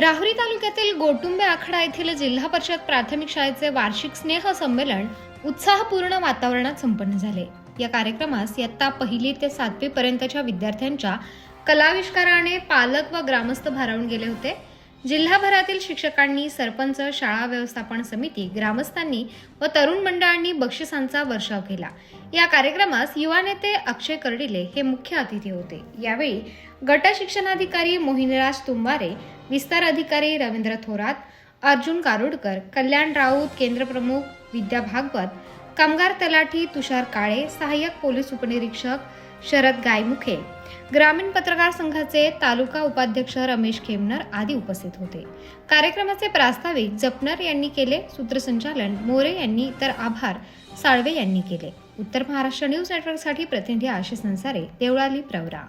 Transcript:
राहुरी तालुक्यातील गोटुंबे आखडा येथील जिल्हा परिषद प्राथमिक शाळेचे वार्षिक स्नेह संमेलन उत्साहपूर्ण वातावरणात संपन्न झाले. या कार्यक्रमास इयत्ता पहिली ते सातवी पर्यंतच्या विद्यार्थ्यांच्या कलाविष्काराने पालक व ग्रामस्थ भारावून गेले होते. जिल्हाभरातील शिक्षकांनी सरपंच शाळा व्यवस्थापन समिती ग्रामस्थांनी व तरुण मंडळांनी बक्षिसांचा वर्षाव केला. या कार्यक्रमास युवा नेते अक्षय कर्डिले हे मुख्य अतिथी होते. यावेळी गट शिक्षणाधिकारी मोहिनीराज तुंबारे विस्तार अधिकारी रवींद्र थोरात अर्जुन कारुडकर कल्याण राऊत केंद्रप्रमुख विद्या भागवत कामगार तलाठी तुषार काळे सहाय्यक पोलीस उपनिरीक्षक शरद गायमुखे ग्रामीण पत्रकार संघाचे तालुका उपाध्यक्ष रमेश खेमनर आदी उपस्थित होते. कार्यक्रमाचे प्रास्ताविक जपनर यांनी केले सूत्रसंचालन मोरे यांनी तर आभार साळवे यांनी केले. उत्तर महाराष्ट्र न्यूज नेटवर्कसाठी प्रतिनिधी आशिष संसारे देवळाली प्रवरा.